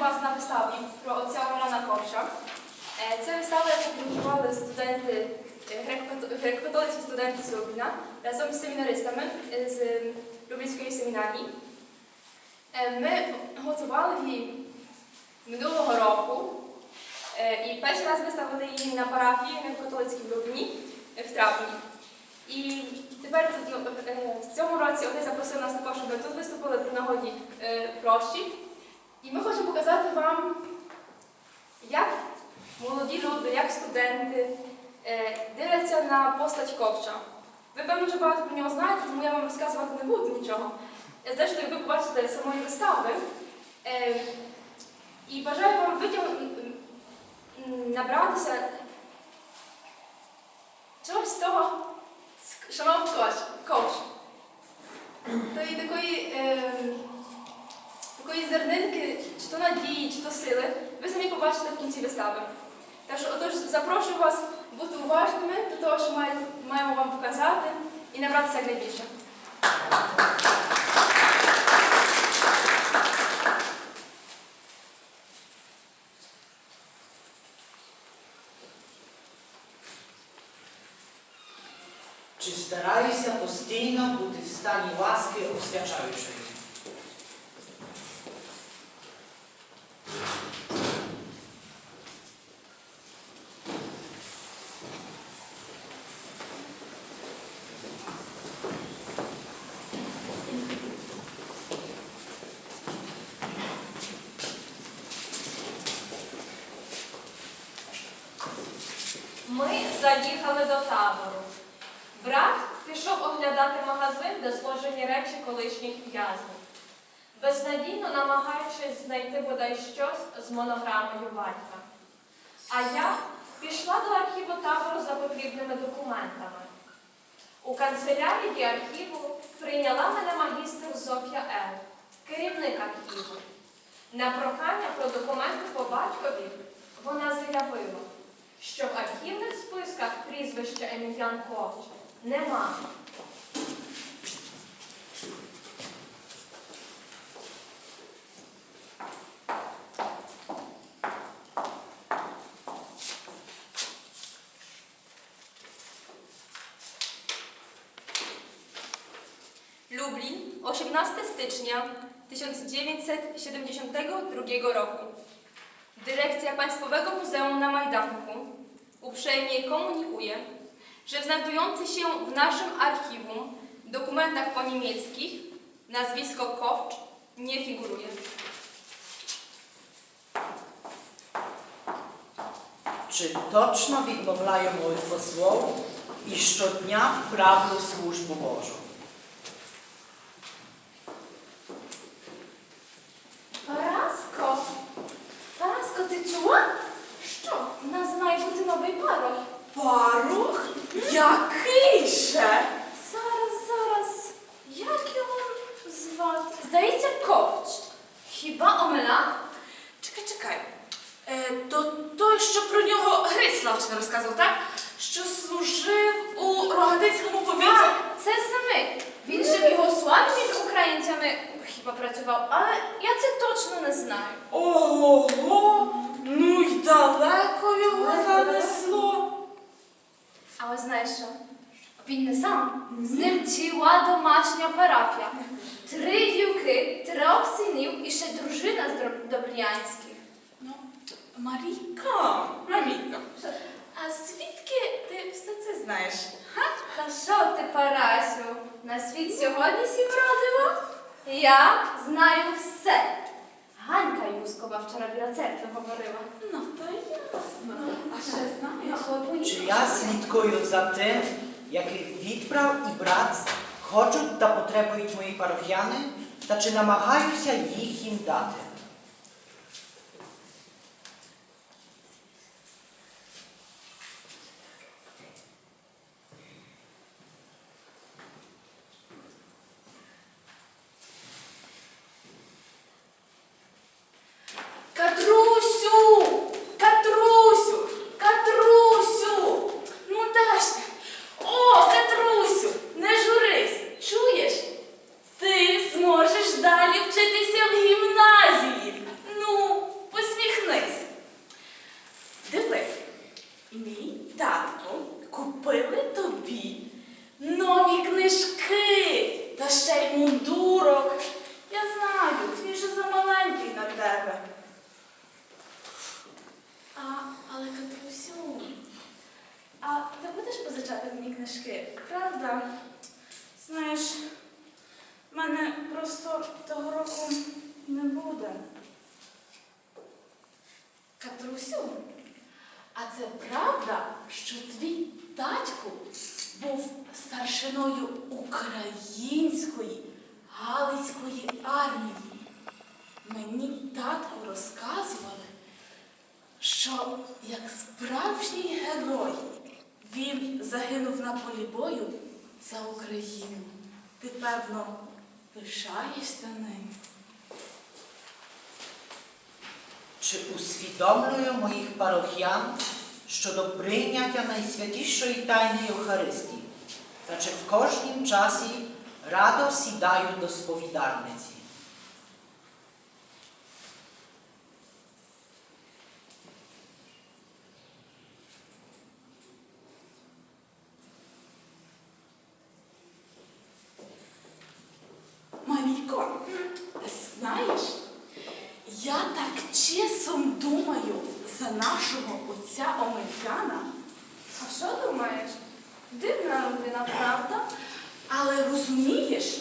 вас на виставі про отця Омеляна Ковша. Е, Це вистава, яку підготували студенти, е, греко- греко-католицькі студенти з Лубна разом з семінаристами е, з Люблінської семінарії. Ми готували її минулого року і перший раз виставили її на парафії греко-католицькій в Лубні в травні. І тепер ну, в цьому році отець запросив нас також, щоб тут виступили при нагоді прощі. І ми хочемо показати вам, як молоді люди, як студенти е, дивляться на постать ковча. Ви, певно, вже багато про нього знаєте, тому я вам розказувати не буду нічого. Е, Зрештою, ви побачите самої вистави. Е, і бажаю вам витяг... м, набратися чогось з того, з- що мав ковч. ковч. Тої такої. Е, такої зернинки, чи то надії, чи то сили, ви самі побачите в кінці вистави. Що, отож, запрошую вас бути уважними до того, що має- маємо вам показати, і набратися якнайбільше. Чи стараюся постійно бути в стані ласки освячаючої? Ми заїхали до табору. Брат пішов оглядати магазин, де зложені речі колишніх в'язнів, безнадійно намагаючись знайти бодай щось з монограмою батька. А я пішла до архіву табору за потрібними документами. У канцелярії архіву прийняла мене магістр Зофія Ел, керівник архіву. На прохання про документи по батькові вона заявила, що в архівних списках прізвища Емельян Ковч нема. Lublin, 18 stycznia 1972 roku. Dyrekcja Państwowego Muzeum na Majdanku uprzejmie komunikuję, że w znajdujących się w naszym archiwum dokumentach po niemieckich nazwisko Kowcz nie figuruje. Czy točno vidmovlajo moj poslov i što dnja pravno službu то той, що про нього Гриць Лавчина розказував, так? Що служив у Рогатинському повіті? Так, це самий. Він же в Югославі між українцями хіба працював, але я це точно не знаю. Ого! Ну й далеко його занесло. Але знаєш що? Він не сам. З ним ціла домашня парафія. Три дівки, трьох синів і ще дружина з Доб- Добрянських. Ну, Марійка, Марійка. А звідки ти все це знаєш? Га? Та що ти, Парасю, на світ сьогодні сім родила? Я знаю все. Ганька Юскова вчора біля церкви говорила. Ну, то ясно. А ще знаєш? Чи я слідкую за тим, яких відправ і брат хочуть та потребують мої парохіяни, та чи намагаюся їх їм дати? Катрусю! Катрусю! Катрусю! Ну дашся! О, Катрусю! Не журись! Чуєш? Ти зможеш далі вчитися в гімназії. почати мені книжки, правда? Знаєш, в мене просто того року не буде. Катрусю, а це правда, що твій татко був старшиною української Галицької армії? Мені татку розказували, що як справжній герой він загинув на полі бою за Україну. Ти, певно, пишаєшся ним. Чи усвідомлюю моїх парохіян щодо прийняття найсвятішої тайни Євхаристії, та чи в кожнім часі радо сідаю до сповідарниці? Марійко, знаєш, я так часом думаю за нашого отця Омельяна, А що думаєш? Дивна людина, правда? але розумієш,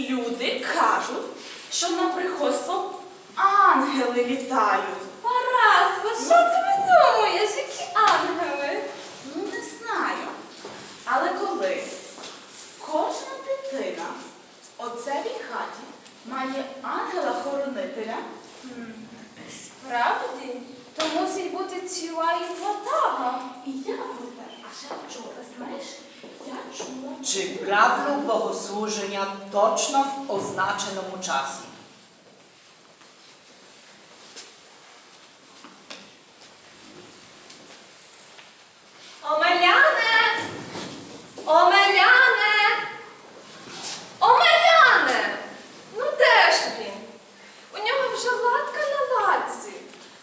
люди кажуть, що на приходство ангели літають. Параско, що ти видумуєш? Які ангели? Ну, не знаю. Але коли кожна дитина оцевій хаті має ангела-хоронителя, Справді? То мусить бути ціла і ватага. і я буде, а ще вчора, знаєш, я чула. Чи правду богослуження точно в означеному часі? Омеляне! Омеляне! Омеляне! Ну де ж він? У нього вже латка на латці.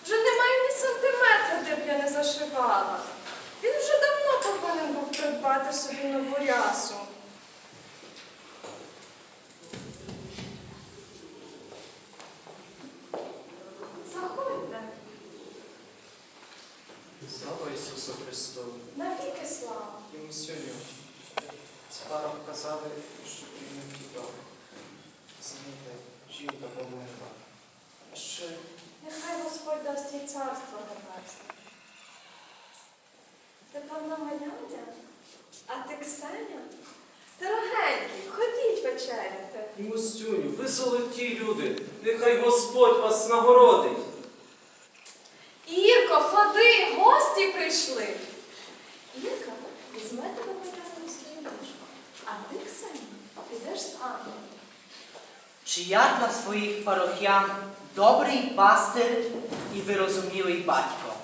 Вже немає ні сантиметра, де б я не зашивала. Він вже давно повинен був придбати собі нову рясу. Заходьте. Слава Ісусу Христу! Навіки слава. Йому сьогодні цваром казали, що він не відомо. Знаєте, жінка померла. А ще Нехай Господь дасть їй царство небесне. Ти певно Маляня? А ти Ксеня? Дорогенький, ходіть вечеряти. Мустюню, ви золоті люди, нехай Господь вас нагородить. Ірко, ходи, гості прийшли. Ірка, візьме тебе Маляну свою ліжко, а ти, Ксеня, підеш з Анною. Чи я для своїх парохіян добрий пастир і вирозумілий батько?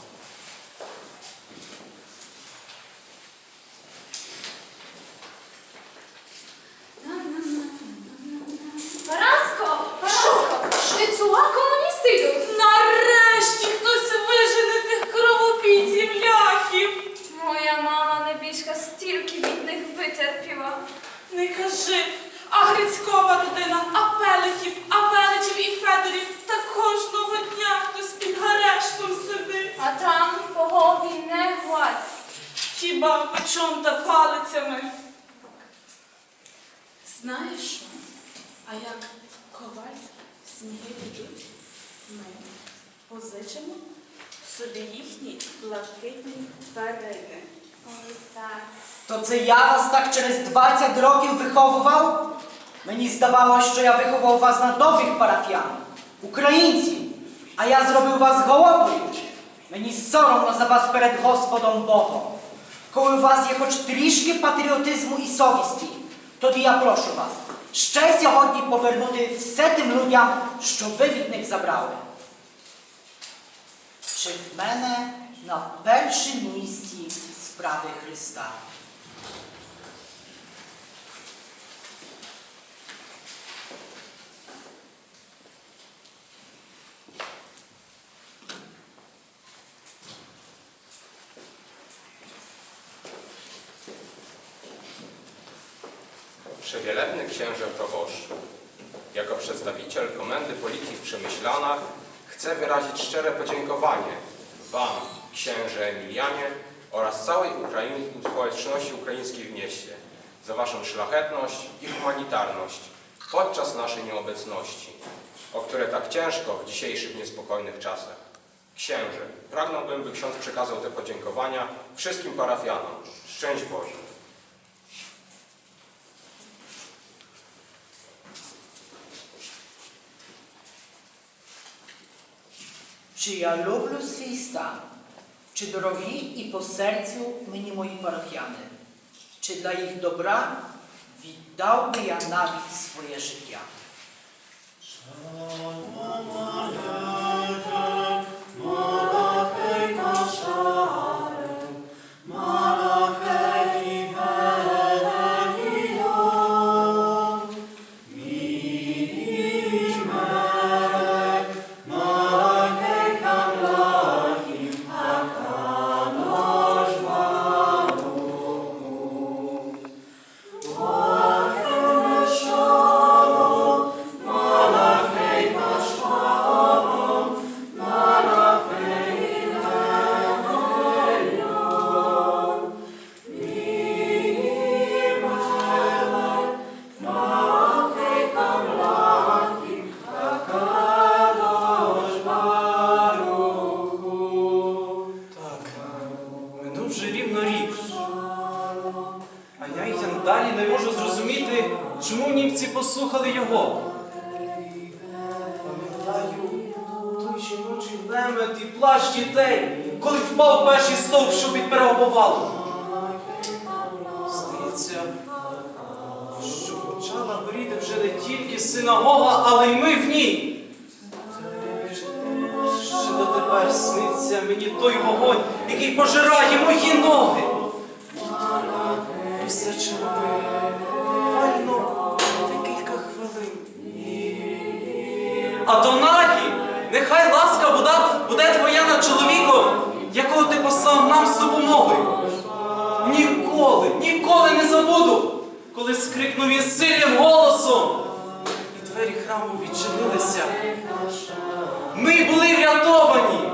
Не кажи, а Грицькова родина, а Пелихів, а Величів і Федорів та кожного дня хтось під гарештом сидить. А там по голові не гладь. Хіба печом та палицями. Знаєш що? А як ковальські сніги підуть, ми позичимо собі їхні блакитні перини. Ой, так. То це я вас так через 20 років виховував? Мені здавалося, що я виховав вас на добрих парафіян, українців, а я зробив вас голодною. Мені соромно за вас перед Господом Богом. Коли у вас є хоч трішки патріотизму і совісті, тоді я прошу вас ще сьогодні повернути все тим людям, що ви від них забрали. Чи в мене на першому місці sprawy Chrysta. Przewielebny księże proboszcz, jako przedstawiciel Komendy Policji w Przemyślanach chcę wyrazić szczere podziękowanie Wam, księże Emilianie, oraz całej Ukrainie, społeczności ukraińskiej w mieście za Waszą szlachetność i humanitarność podczas naszej nieobecności, o które tak ciężko w dzisiejszych niespokojnych czasach. Księże, pragnąłbym, by ksiądz przekazał te podziękowania wszystkim parafianom. Szczęść Boże! Czy ja lubię swój stan? Czy drogi i po sercu mnie moi parafiany? Czy dla ich dobra wydałby ja nawet swoje życie? Чому німці послухали його. Пам'ятаю той жіночий лемет і плач дітей, коли впав перший стовп, що підперегобувало. Здається, що почала горіти вже не тільки синагога, але й ми в ній. Ще дотепер сниться мені той вогонь, який пожирає мої ноги. І все чому А до нагі, нехай ласка буде, буде твоя над чоловіком, якого ти послав нам з допомогою. Ніколи, ніколи не забуду, коли скрикнув із сильним голосом. І двері храму відчинилися. Ми були врятовані.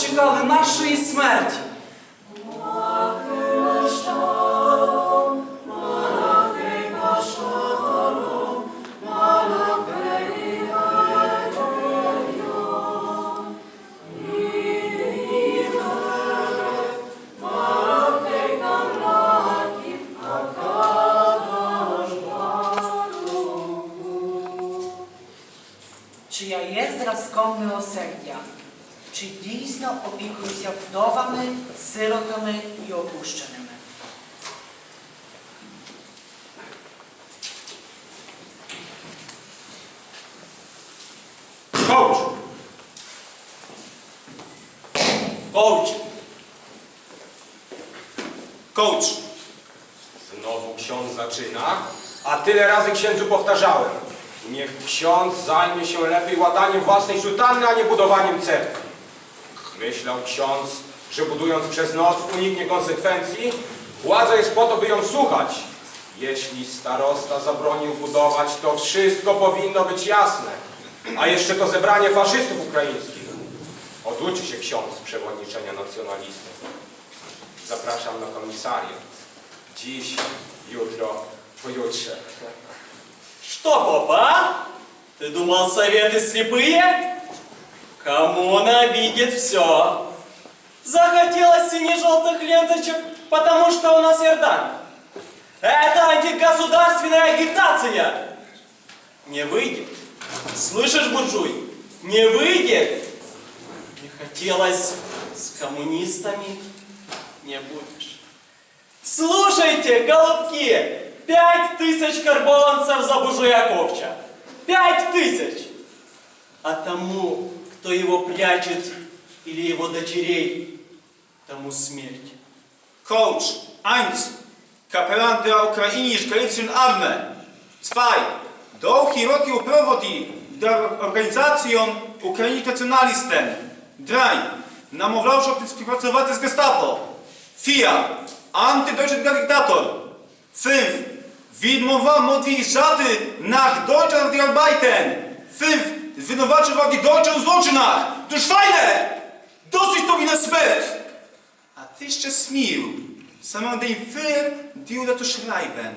Чекали нашої смерті. Coach! Znowu ksiądz zaczyna, a tyle razy księdzu powtarzałem. Niech ksiądz zajmie się lepiej łataniem własnej sutanny, a nie budowaniem cerkwi. Myślał ksiądz, że budując przez noc uniknie konsekwencji, władza jest po to, by ją słuchać. Jeśli starosta zabronił budować, to wszystko powinno być jasne. A jeszcze to zebranie faszystów ukraińskich. Oduczy się ksiądz przewodniczenia nacjonalistów. Zapraszam na komisariat. Dziś, jutro, pojutrze. Что, папа? Ты думал, советы слепые? Коммуна видит все. Захотелось сине-желтых ленточек, потому что у нас Эрдан. Это антигосударственная агитация. Не выйдет. Слышишь, буржуй? Не выйдет. Не хотелось с коммунистами. Не будешь. Слушайте, голубки, пять тысяч карбованцев за буржуя Ковча. Пять тысяч! А тому, кто его прячет, или его дочерей, тому смерть. Coach 1. Kapelan der ukrainisch-greischen Armee. 2. Довгі роки у проводі der Україні Націоналістен. 3. Намовляв, щоб співпрацювати з 4. antydeutscher Diktator. 5. Widmowa modliżaty nach Deutschland die Arbeiten. 5. Zwinowaczował die Deutsche w zloczynach. To fajne! Dosyć to mi na śmierć! A ty jeszcze smił. Samą den Führer die to schreiben.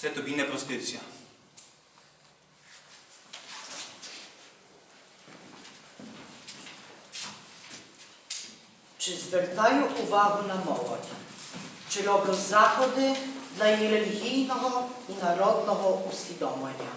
Це тобі не проститься. Чи звертаю увагу на молодь? Чи роблю заходи для її релігійного і народного усвідомлення?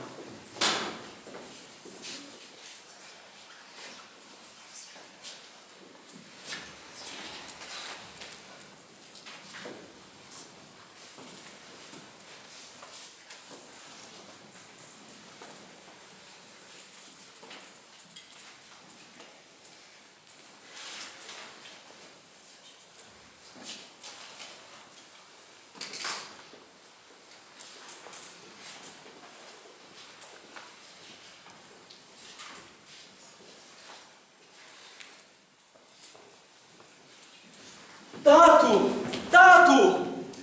Тату! Тату!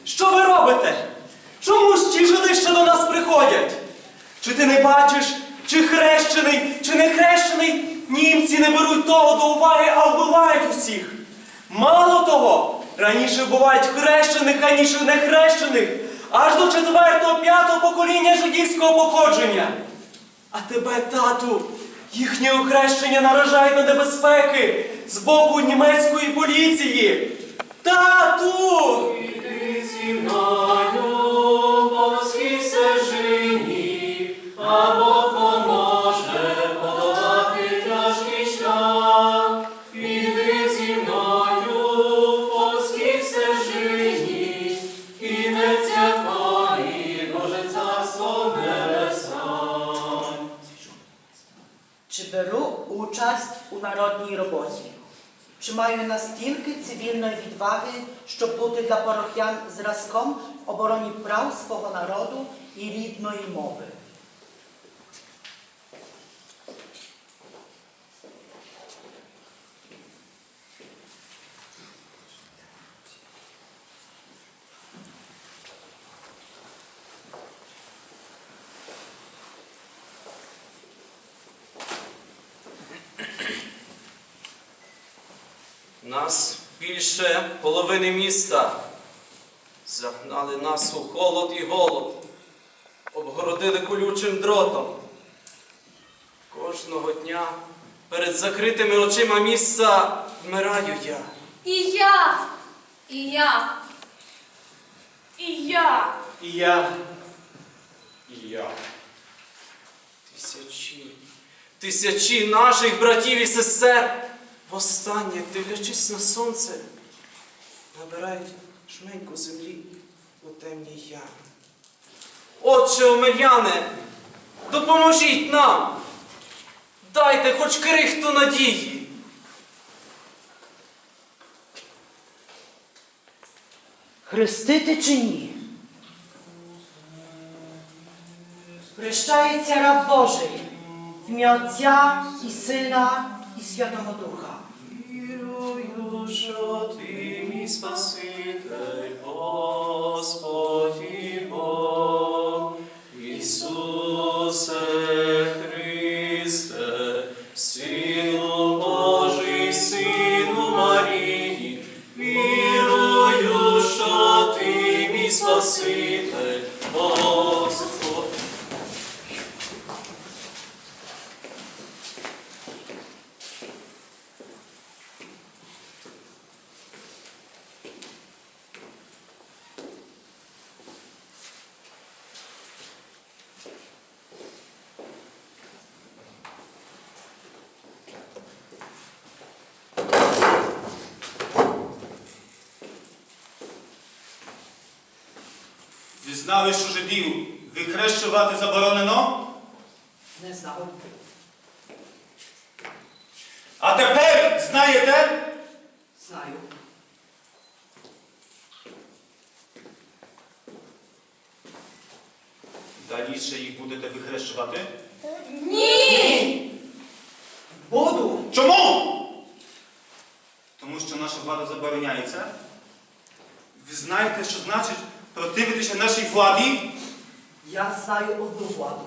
Що ви робите? Чому ж ті жиди ще до нас приходять? Чи ти не бачиш, чи хрещений, чи не хрещений? Німці не беруть того до уваги, а вбивають усіх. Мало того, раніше вбивають хрещених, а ніж не хрещених, аж до четвертого, п'ятого покоління жидівського походження. А тебе, тату, їхнє охрещення наражають на небезпеки з боку німецької поліції. Тату! Іди зі мною народній роботі? Чи маю настільки цивільної відваги, щоб бути для парохян зразком в обороні прав свого народу і рідної мови? Нас більше половини міста. Загнали нас у холод і голод, обгородили колючим дротом. Кожного дня перед закритими очима міста вмираю я. І я, і я. І я. І я. І я. Тисячі, тисячі наших братів і сестер, востаннє, дивлячись на сонце, набирають жменьку землі у темній ямі. Отче Омеляне, допоможіть нам! Дайте хоч крихту надії. Хрестити чи ні? Хрещається раб Божий в ім'я Отця і Сина і Святого Духа. Що ти мій Спаситель, Господь і Бог, Ісусе знали, що жидів викрещувати заборонено? Не знав. А тепер знаєте? Знаю. Далі ще їх будете викрещувати? Ні! Буду. Чому? Тому що наша влада забороняє це. Ви знаєте, що значить противитися нашій владі? Я знаю одну владу.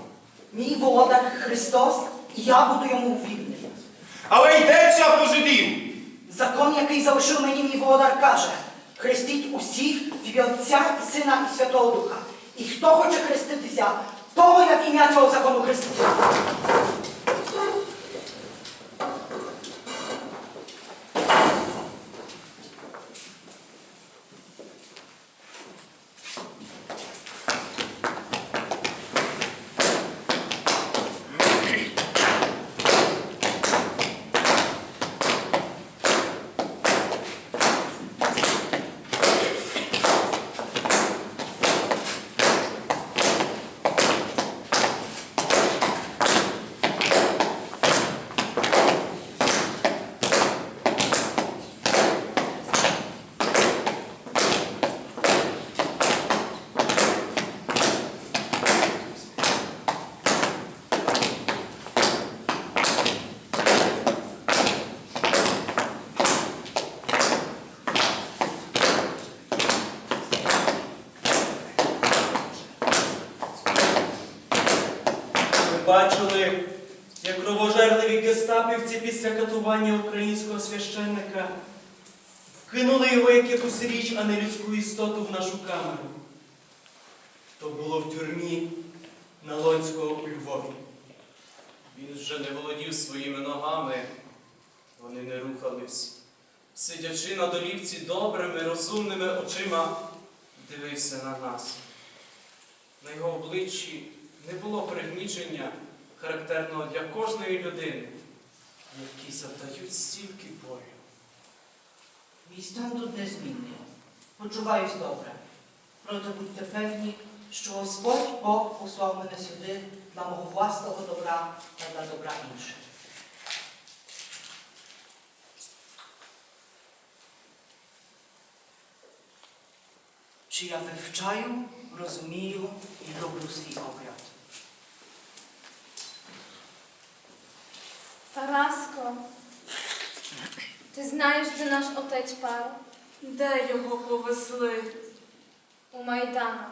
Мій володар Христос, і я буду йому вірний. Але йдеться про жидів. Закон, який залишив мені мій володар, каже, хрестіть усіх в ім'я Отця і Сина і Святого Духа. І хто хоче хреститися, того я в ім'я цього закону хрестити. Якусь річ, а не людську істоту в нашу камеру. То було в тюрмі Налонського у Львові. Він вже не володів своїми ногами, вони не рухались. Сидячи на долівці добрими, розумними очима, дивився на нас. На його обличчі не було пригнічення, характерного для кожної людини, які завдають стільки болю. Мій стан тут незмінний. Почуваюсь добре. Проте будьте певні, що Господь Бог послав мене сюди для мого власного добра та для добра інших. Чи я вивчаю, розумію і роблю свій обряд? Тараско, ти знаєш, де наш отець Павло? Де його повезли? У Майдану.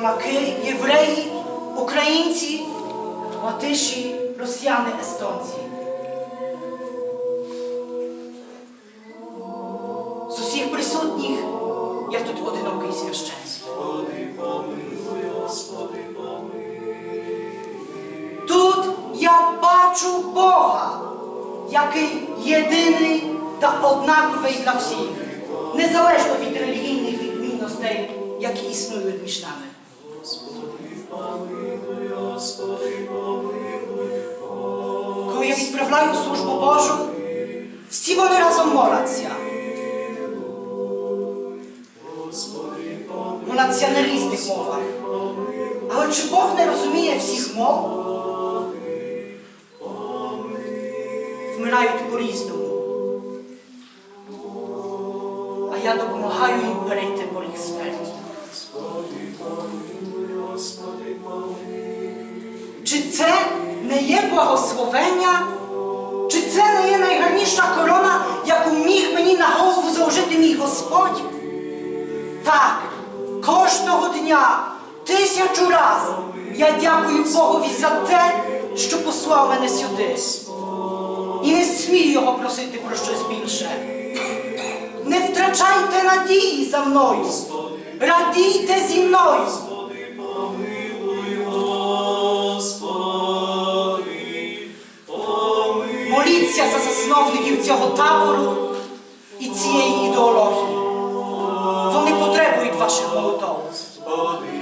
Поляки, євреї, українці, латиші, росіяни, естонці. Відправляю службу Божу, всі вони разом моляться. Моляться на різних мовах. Але чи Бог не розуміє всіх мов? Вмирають по-різному. А я допомагаю їм перейти поріг смерті. Чи це не є благословення? Чи це не є найгарніша корона, яку міг мені на голову заложити мій Господь? Так, кожного дня Тисячу раз я дякую Богові за те, що послав мене сюди. І не смію його просити про щось більше. Не втрачайте надії за мною. Радійте зі мною. Моліться за засновників цього табору і цієї ідеології. Вони потребують ваших молитов.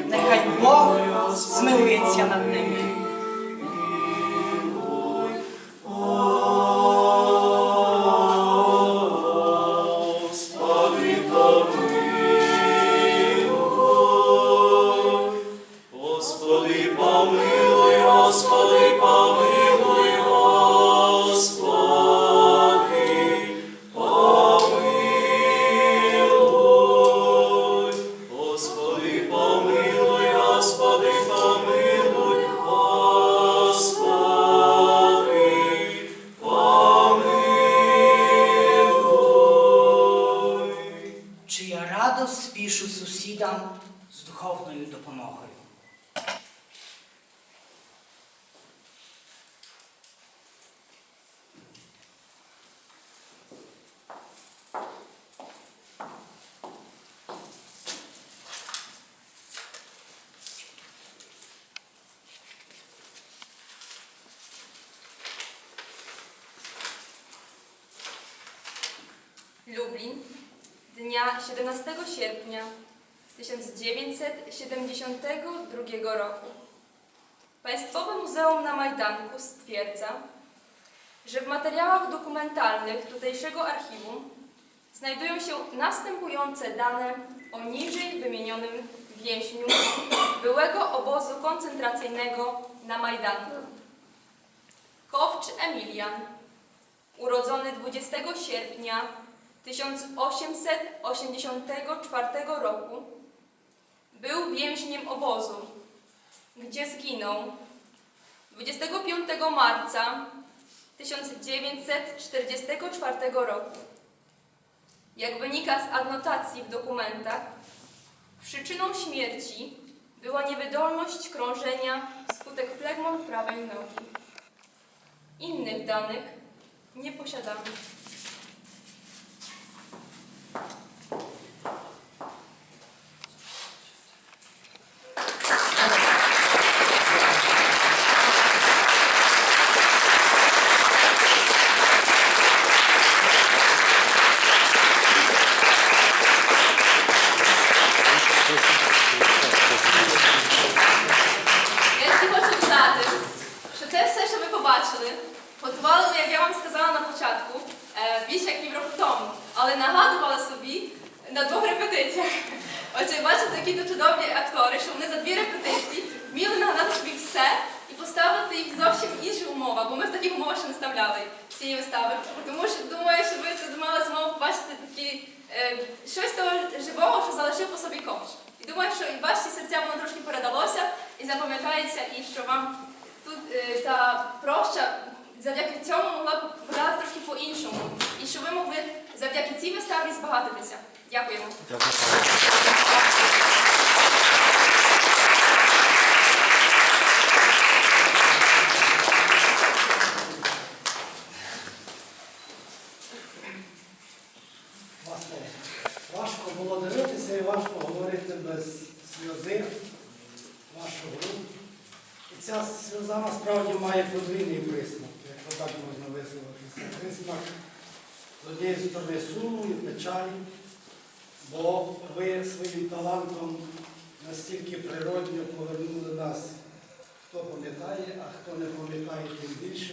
Нехай Бог змилується над ними. Lublin dnia 17 sierpnia 1972 roku. Państwowe Muzeum na Majdanku stwierdza, że w materiałach dokumentalnych tutejszego archiwum znajdują się następujące dane o niżej wymienionym więźniu byłego obozu koncentracyjnego na Majdanku. Kowcz Emilian, urodzony 20 sierpnia 1884 roku, był więźniem obozu, gdzie zginął 25 marca 1944 roku. Jak wynika z adnotacji w dokumentach, przyczyną śmierci była niewydolność krążenia wskutek flegmon prawej nogi. Innych danych nie posiadamy. Щось того живого, що залишив по собі ковш. І думаю, що і ваші серця воно трошки передалося і запам'ятається, і що вам тут е, та проща завдяки цьому могла б виглядати трошки по-іншому. І що ви могли завдяки цій виставі збагатитися. Дякуємо. Власне,